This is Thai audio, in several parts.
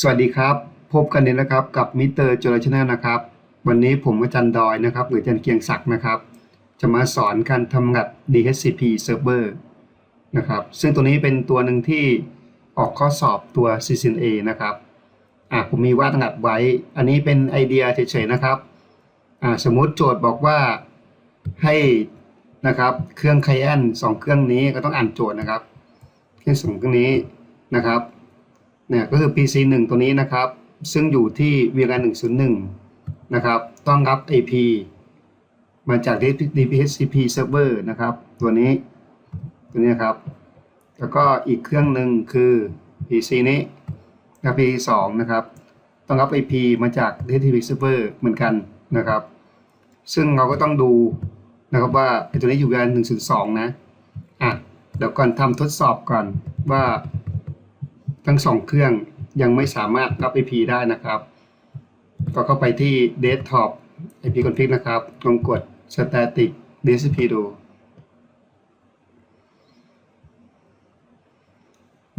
สวัสดีครับ พบกันเนี่ยนะครับกับมิเตอร์จอร์ชนลนะครับ วันนี้ผมอาจารย์ดอยนะครับหรืออาจารย์เกียงศักดิ์นะครับ จะมาสอนการทำงาน DHCP Server นะครับ ซึ่งตัวนี้เป็นตัวหนึ่งที่ออกข้อสอบตัว CCNA นะครับอะผมมีวาดงัดไว้ อันนี้เป็นไอเดียเฉยๆนะครับอ่าสมมติโจทย์บอกว่าให้นะครับเครื่องไคแอนสองเครื่องนี้ก็ต้องอ่านโจทย์นะครับเครื่องสองเครื่องนี้นะครับ เนี่ยก็คือ PC 1 ตัวนี้นะครับ ซึ่งอยู่ที่ VLAN 101 นะครับ ต้องรับ IP มาจาก DHCP server นะครับ ตัวนี้ ตัวนี้ครับ แล้วก็อีกเครื่องหนึ่งคือ PC นี้กับ PC 2 นะครับ ต้องรับ IP มาจาก DHCP server เหมือนกันนะครับ ซึ่งเราก็ต้องดูนะครับว่าไอตัวนี้อยู่ VLAN 102 นะ อะ เดี๋ยวก่อนทำทดสอบก่อนว่า ทั้งสองเครื่องยังไม่สามารถรับ IP ได้นะครับ ก็เข้าไปที่ Desktop IP config นะครับ ลงกด Static DHCP ดู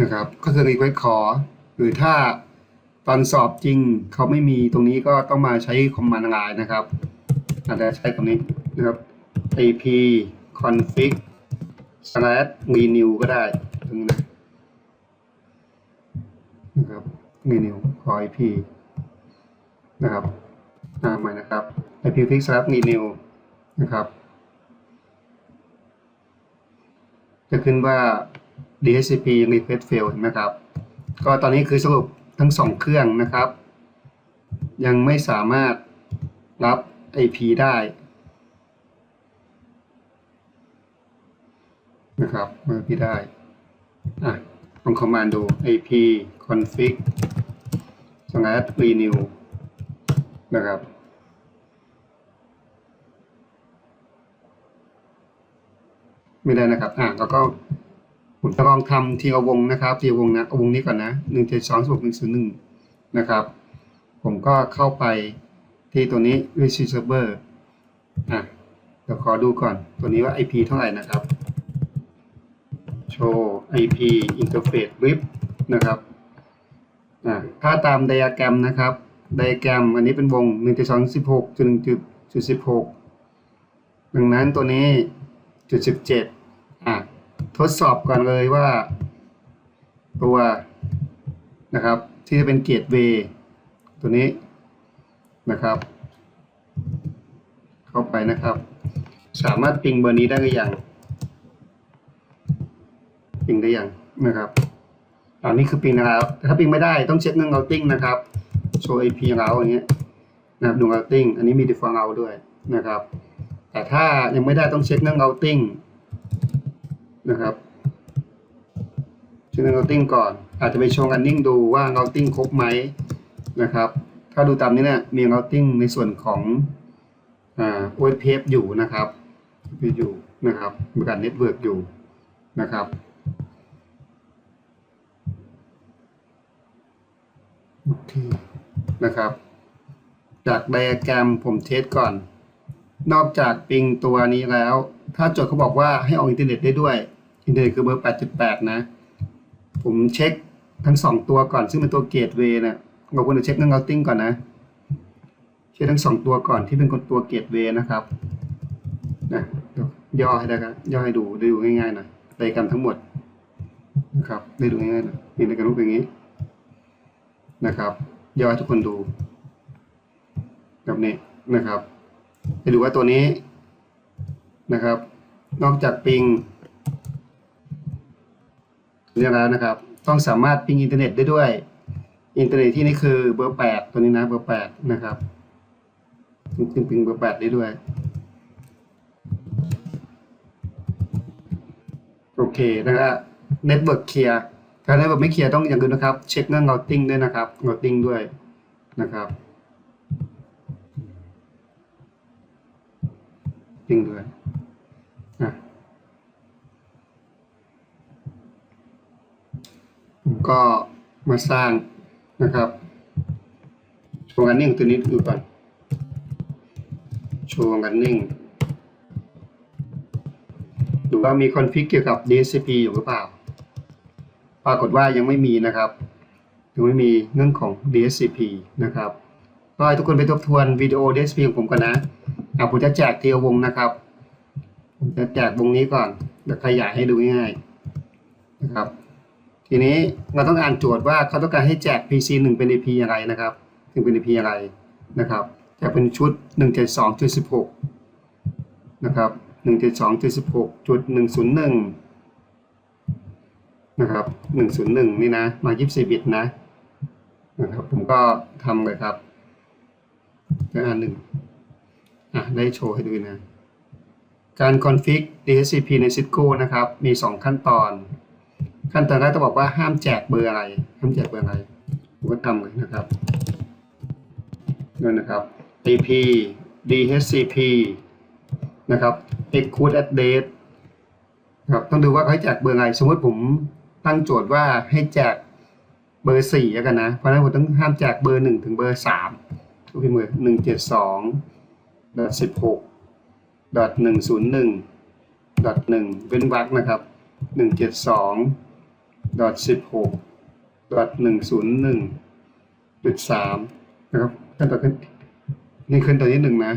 นะครับ ก็คือ request ขอ หรือถ้าตอนสอบจริงเขาไม่มีตรงนี้ก็ต้องมาใช้ command line นะครับอาจจะใช้ตรงนี้นะครับ IP config slash renew ก็ได้ตรงนี้นะ นะครับเมนูขอ IP นะครับอ่าใหม่นะครับ IP fix slash renew นะครับ จะขึ้นว่า DHCP request fail เห็นไหมครับ ก็ตอนนี้คือสรุปทั้งสองเครื่องนะครับ ยังไม่สามารถรับ IP ได้นะครับเมื่อพี่ได้อะลองคอมมานด์ดู ip config slash renew นะครับ ไม่ได้นะครับ อะแล้วก็ผมจะลองทำทีละวงนะครับทีละวงนะเอาวงนี้ก่อนนะหนึ่งเจ็ดสองสิบหกหนึ่งศูนย์หนึ่งนะครับ ผมก็เข้าไปที่ตัวนี้ receive server อะเดี๋ยวขอดูก่อนตัวนี้ว่า IP เท่าไหร่นะครับโชว์ IP interface with นะครับ ถ้าตามไดอะแกรมนะครับ ไดอะแกรมอันนี้เป็นวง1 2 16จุด1จุด16ดังนั้นตัวนี้จุด17อ่าทดสอบก่อนเลยว่า ตัวนะครับที่จะเป็นเกตเวย์ตัวนี้นะครับ เข้าไปนะครับ สามารถปิงเบอร์นี้ได้หรือยังปิงได้ยังนะครับ อันนี้คือปิงแล้วแต่ถ้าปิงไม่ได้ต้องเช็คเรื่อง routing นะครับโชว์ IP เราอย่างเงี้ยนะครับดู routing อันนี้มี default route ด้วยนะครับ แต่ถ้ายังไม่ได้ต้องเช็คเรื่อง routing นะครับเช็คเรื่อง routing ก่อน อาจจะไปโชว์ running ดูว่า routing ครบไหมนะครับ ถ้าดูตามนี้เนี่ยมี routing ในส่วนของอ่า OSPF อยู่นะครับอยู่นะครับมีการ network อยู่นะครับ โอเคนะครับ จากไดอะแกรมผมเทสก่อน นอกจากปิงตัวนี้แล้ว ถ้าโจทย์เขาบอกว่าให้ออกอินเทอร์เน็ตได้ด้วย อินเทอร์เน็ตคือเบอร์ 8.8 นะ ผมเช็คทั้งสองตัวก่อน ซึ่งเป็นตัวเกตเวย์นะเราควรจะเช็คเรื่อง routing ก่อนนะ เช็คทั้งสองตัวก่อนที่เป็นคนตัวเกตเวย์นะครับนะยวย่อให้ได้ครับย่อให้ดูได้ดูง่ายๆหน่อยไดอะแกรมทั้งหมดนะครับได้ดูง่ายๆหน่อยมีไดอะแกรมรูปอย่างนี้ นะครับย่อให้ทุกคนดูแบบนี้นะครับไปดูว่าตัวนี้นะครับ นอกจากปิงเรียกแล้วนะครับ ต้องสามารถปิงอินเทอร์เน็ตได้ด้วย อินเทอร์เน็ตที่นี่คือเบอร์แปดตัวนี้นะเบอร์แปดนะครับปิงปิงเบอร์แปดได้ด้วยโอเคนะครับเน็ตเวิร์กเคลียร์ ถ้าได้แบบไม่เคลียร์ต้องอย่างอื่นนะครับ เช็คเรื่อง routing ด้วยนะครับ routing ด้วยนะครับจริงด้วยอะก็มาสร้างนะครับโชว์กันนิ่งตัวนี้ดูก่อนโชว์กันนิ่งดูว่ามีคอนฟิกเกี่ยวกับ DHCP อยู่หรือเปล่า ปรากฏว่ายังไม่มีนะครับถึงไม่มีเรื่องของ DHCP นะครับก็ให้ทุกคนไปทบทวนวิดีโอ DHCP ของผมกันนะอะผมจะแจกเทีละวงนะครับ ผมจะแจกวงนี้ก่อนเดี๋ยวขยายให้ดูง่ายๆนะครับ ทีนี้เราต้องอ่านโจทย์ว่าเขาต้องการให้แจก PC 1 เป็น IP อะไรนะครับถึงเป็น IP อะไรนะครับจะเป็นชุด172.16 นะครับ172.16จุด101 นะครับ101 นี่นะ มา 24 บิตนะนะครับ ผมก็ทำเลยครับก็อันหนึ่งอะ ได้โชว์ให้ดูนะ การคอนฟิก DHCP ใน Cisco นะครับ มี 2 ขั้นตอน ขั้นตอนแรกต้องบอกว่าห้ามแจกเบอร์อะไร ห้ามแจกเบอร์อะไร ผมก็ทำเลยนะครับนั่นนะครับ AP DHCP นะครับ Exclude Address ครับต้องดูว่าเขาให้แจกเบอร์อะไร สมมติผม ตั้งโจทย์ว่าให้แจกเบอร์สี่แล้วกันนะ เพราะฉะนั้นผมต้องห้ามแจกเบอร์หนึ่งถึงเบอร์สามก็พิมพ์เลยหนึ่งเจ็ดสองดอทสิบหกดอทหนึ่งศูนย์หนึ่งดอทหนึ่งเป็นวรรคนะครับหนึ่งเจ็ดสองดอทสิบหกดอทหนึ่งศูนย์หนึ่งจุดสามนะครับขั้นต่อขึ้นนี่ขึ้นตัวที่หนึ่งนะ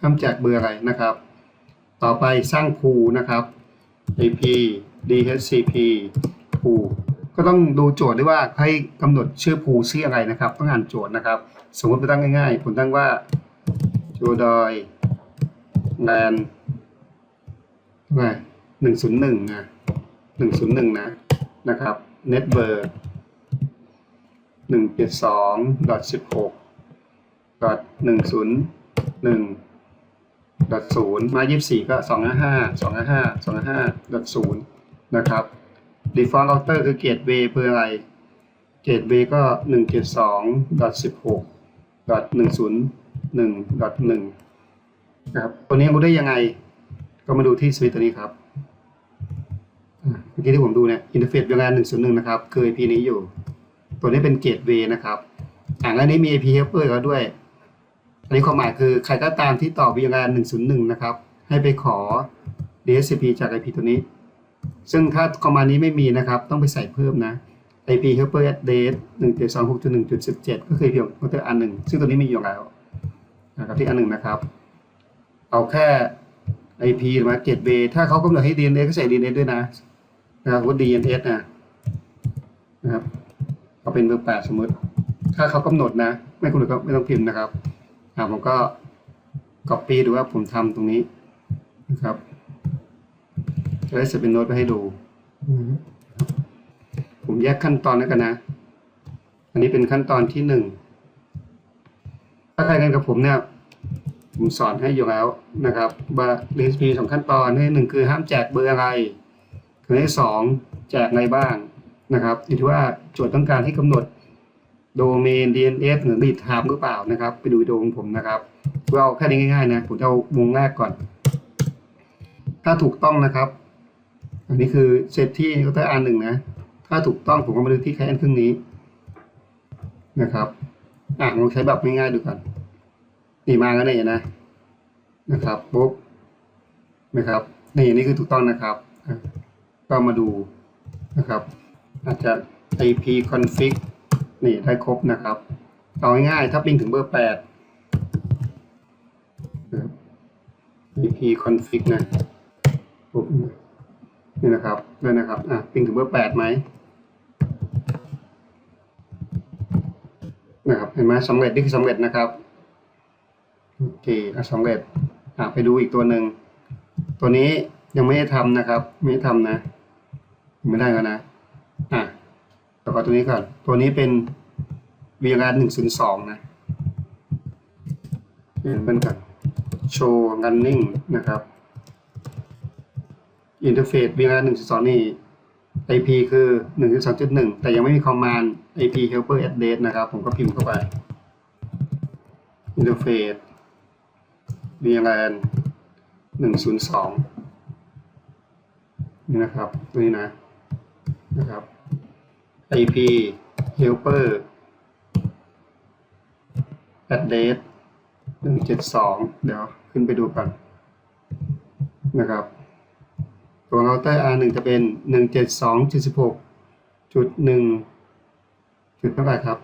ห้ามแจกเบอร์อะไรนะครับ ต่อไปสร้างพูนะครับ AP DHCP พูก็ต้องดูโจทย์ด้วยว่าให้กำหนดชื่อพูชื่ออะไรนะครับ ต้องอ่านโจทย์นะครับ สมมติไปตั้งง่ายๆผมตั้งว่าโจดอยแลนว่าหนึ่งศูนย์หนึ่งนะหนึ่งศูนย์หนึ่งนะนะครับเน็ตเบอร์หนึ่งเจ็ดสองดอทสิบหกดอทหนึ่งศูนย์หนึ่งดอทศูนย์มายี่สิบสี่ก็สองห้าห้าสองห้าห้าสองห้าห้าดอทศูนย์ นะครับ default router คือ gateway เบอร์อะไร gateway ก็หนึ่งเจ็ดสองดอทสิบหกดอทหนึ่งศูนย์หนึ่งดอทหนึ่งนะครับ ตัวนี้รู้ได้ยังไง ก็มาดูที่สวิตตัวนี้ครับ เมื่อกี้ที่ผมดูเนี่ย interface เวลาหนึ่งศูนย์หนึ่งนะครับ คือ IP นี้อยู่ ตัวนี้เป็น gateway นะครับ อ่างอันนี้มี IP helper แล้วด้วย อันนี้ความหมายคือใครก็ตามที่ต่อ VLAN 101 นะครับ ให้ไปขอ DHCP จาก IP ตัวนี้ ซึ่งถ้าคอมมานด์นี้ไม่มีนะครับ ต้องไปใส่เพิ่มนะ IP helper address 1.26.1.17 ก็คือเพียงเคาน์เตอร์อันหนึ่งซึ่งตัวนี้มีอยู่แล้วนะครับที่อันหนึ่งนะครับ เอาแค่ IP หรือว่า gateway ถ้าเขากำหนดให้ DNS ก็ใส่ DNS ด้วยนะนะครับว่า DNS นะนะครับเอาเป็นเบอร์แปดสมมติ ถ้าเขากำหนดนะ ไม่กำหนดก็ไม่ต้องพิมพ์นะครับอ่าผมก็ copy ดูว่าผมทำตรงนี้นะครับ จะได้เสร็จเป็นโน้ตไปให้ดู ผมแยกขั้นตอนแล้วกันนะ อันนี้เป็นขั้นตอนที่หนึ่ง ถ้าใครกันกับผมเนี่ย ผมสอนให้อยู่แล้วนะครับว่า DSP สองขั้นตอนให้หนึ่งคือห้ามแจกเบอร์อะไรคือให้สองแจกอะไรบ้างนะครับอยู่ที่ว่าโจทย์ต้องการให้กำหนดโดเมน DNS หรือ read time หรือเปล่านะครับ ไปดูวิดีโอของผมนะครับเราแค่นี้ง่ายๆนะ ผมจะเอาวงแรกก่อน ถ้าถูกต้องนะครับ อันนี้คือเซตที่ก็ต้องอ่านหนึ่งนะ ถ้าถูกต้องผมก็มาดูที่แค่อันครึ่งนี้นะครับ อะลองใช้แบบง่ายๆดูก่อนนี่มาแล้วเนี่ยนะ นะครับปุ๊บนะครับนี่นี่คือถูกต้องนะครับ ก็มาดูนะครับ อาจจะ IP config นี่ได้ครบนะครับ เอาง่ายๆถ้าปิงถึงเบอร์แปด IP config นะปุ๊บ นี่นะครับได้นะครับอะปิงถึงเบอร์แปดไหมนะครับเห็นไหมสำเร็จนี่คือสำเร็จนะครับโอเคอะสำเร็จอะไปดูอีกตัวหนึ่งตัวนี้ยังไม่ได้ทำนะครับ ไม่ได้ทำนะ ไม่ได้แล้วนะอะต่อไปตัวนี้ก่อน ตัวนี้เป็น VLAN 102นะเห็นเป็นก่อน show running นะครับ อินเทอร์เฟซ VLAN 1.2 นี่ IP คือ 1.2.1 แต่ยังไม่มีคอมมานด์ IP helper address นะครับ ผมก็พิมพ์เข้าไปอินเทอร์เฟซ VLAN 102 นี่นะครับนี่นะ นะครับ IP helper address 172 เดี๋ยวขึ้นไปดูกันนะครับ ของ router R1 จะเป็น 172.16.1จุดเท่าไหร่ครับ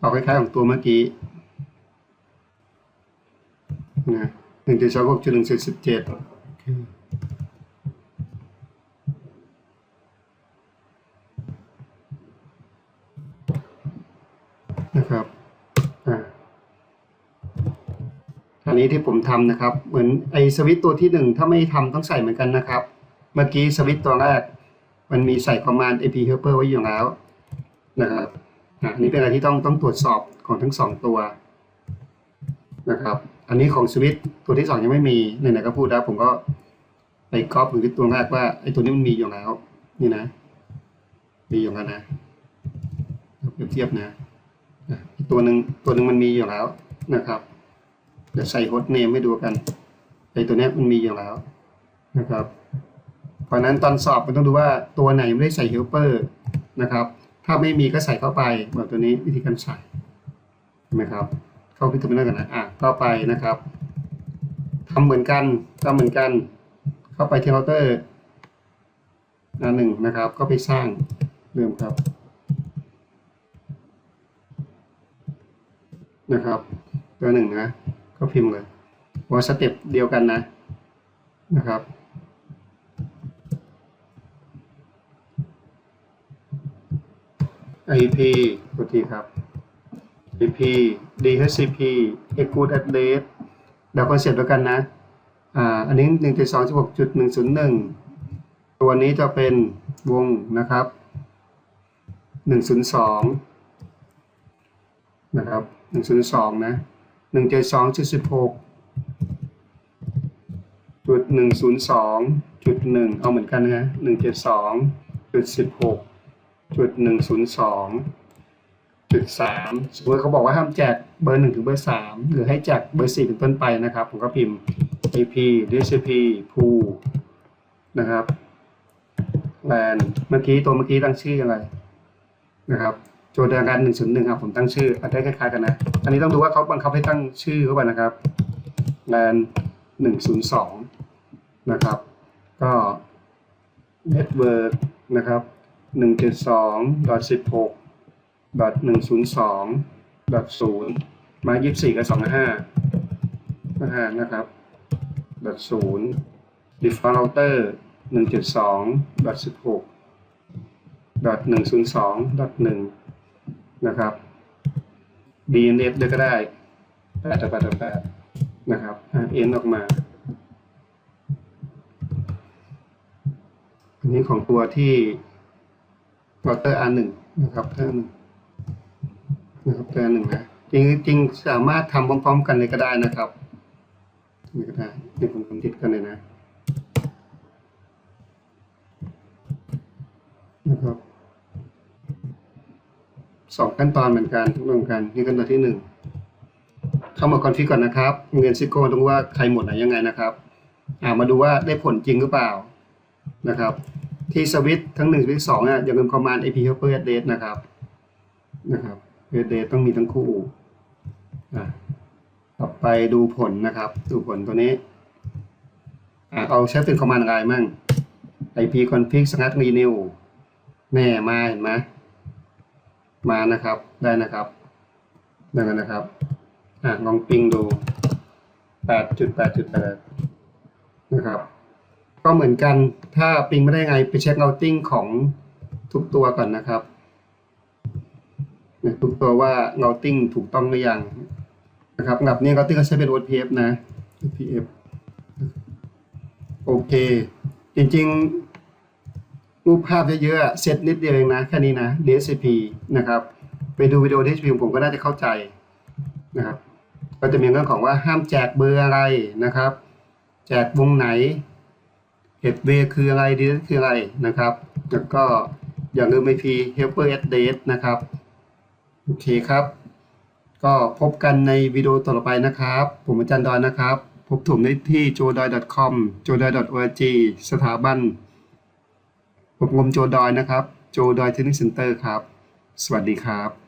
ออกคล้ายๆของตัวเมื่อกี้นะ1.26.1.17 นนี้ที่ผมทำนะครับ เหมือนไอสวิตตัวที่หนึ่งถ้าไม่ทำต้องใส่เหมือนกันนะครับ เมื่อกี้สวิตตัวแรก มันมีใส่ command ap helper ไว้อยู่แล้วนะครับอันนี้เป็นอะไรที่ต้องต้องตรวจสอบของทั้งสองตัวนะครับ อันนี้ของสวิตตัวที่สองยังไม่มีไหนๆก็พูดแล้วผมก็ไปก๊อปถึงที่ตัวแรกว่าไอตัวนี้มันมีอยู่แล้วนี่นะ มีอยู่แล้วนะเปรียบเทียบนะตัวหนึ่งตัวหนึ่งมันมีอยู่แล้วนะครับ เดี๋ยวใส่โฮสต์เนมให้ดูกันไอตัวนี้มันมีอยู่แล้วนะครับเพราะนั้นตอนสอบมันต้องดูว่าตัวไหนไม่ได้ใส่เฮลเปอร์นะครับถ้าไม่มีก็ใส่เข้าไปแบบตัวนี้วิธีการใส่เห็นไหมครับ เข้าพิจารณากันนะอะเข้าไปนะครับทำเหมือนกันทำเหมือนกัน เข้าไปที่เคาน์เตอร์อันหนึ่งนะครับ ก็ไปสร้างเริ่มครับนะครับ ตัวหนึ่งนะ ก็พิมพ์เลยว่าสเต็ปเดียวกันนะนะครับ IP ตัวทีครับ IP DHCP e g o o d address เดาคอนเซ็ปต์เดียวกันนะ อ่า อันนี้หนึ่งจุดสองสิบหกจุดหนึ่งศูนย์หนึ่งตัวนี้จะเป็นวงนะครับหนึ่งศูนย์สองนะครับหนึ่งศูนย์สองนะ 172.16จุดหนึ่งศูนย์สองจุดหนึ่งเอาเหมือนกันนะฮะหนึ่งเจ็ดสองจุดสิบหกจุดหนึ่งศูนย์สองจุดสามสมมติเขาบอกว่าห้ามแจกเบอร์หนึ่งถึงเบอร์สามหรือให้แจกเบอร์สี่เป็นต้นไปนะครับ ผมก็พิมพ์ AP DCP pool นะครับ LAN เมื่อกี้ตัวเมื่อกี้ตั้งชื่ออะไรนะครับ โจทย์เดียวกันหนึ่งศูนย์หนึ่งครับผมตั้งชื่ออาจจะคล้ายๆกันนะ อันนี้ต้องดูว่าเขาบังคับให้ตั้งชื่อเข้าไปนะครับ land หนึ่งศูนย์สองนะครับ ก็ network นะครับหนึ่งเจ็ดสองดอทสิบหกดอทหนึ่งศูนย์สองดอทศูนย์มายี่สิบสี่กับสองห้าห้านะครับดอทศูนย์ default router ห นะครับ DNS ด้วยก็ได้แปดแปดแปดนะครับเอ็นออกมา อันนี้ของตัวที่วอเตอร์ R1 นะครับเพิ่มนะครับตัวหนึ่งนะจริงจริงสามารถทำพร้อม ๆ กันเลยก็ได้นะครับนี่ก็ได้นี่ผมทำติดกันเลยนะนะครับ สองขั้นตอนเหมือนกันทุกรวมกันนี่ขั้นตอนที่หนึ่งเข้ามาคอนฟิกก่อนนะครับเรียนซิโก้ต้องว่าใครหมดไหนยังไงนะครับอ่ามาดูว่าได้ผลจริงหรือเปล่านะครับ ที่สวิตช์ทั้งหนึ่งสวิตช์สองเนี่ยอย่าลืม command ap helper address นะครับนะครับ address ต้องมีทั้งคู่อ่าต่อไปดูผลนะครับ ดูผลตัวนี้อ่าเอาใช้เป็น command อะไรมั่ง ip config snap renew แน่มาเห็นไหม มานะครับได้นะครับได้แล้วนะครับอะลองปิงดู8.8.8นะครับ ก็เหมือนกันถ้าปิงไม่ได้ไงไปเช็คเอาติ้งของทุกตัวก่อนนะครับทุกตัวว่าเราติ้งถูกต้องหรือยังนะครับงับนี้เราติ้งก็ใช้เป็น OPF นะ OPF โอเค จริงๆ รูปภาพเยอะๆเซตนิดเดียวเองนะแค่นี้นะ DSCP นะครับไปดูวิดีโอ DSCP ผมก็น่าจะเข้าใจนะครับก็จะมีเรื่องของว่าห้ามแจกเบอร์อะไรนะครับ แจกวงไหนเหตุเวคืออะไรดีคืออะไรนะครับ แล้วก็อย่าลืม IP helper address นะครับ โอเคครับ ก็พบกันในวิดีโอต่อไปนะครับ ผมอาจารย์ดอยนะครับ พบผมได้ที่ jodoi.com jodoi.org สถาบัน อบรมโจดอยนะครับ โจดอยเทนนิสเซ็นเตอร์ครับ สวัสดีครับ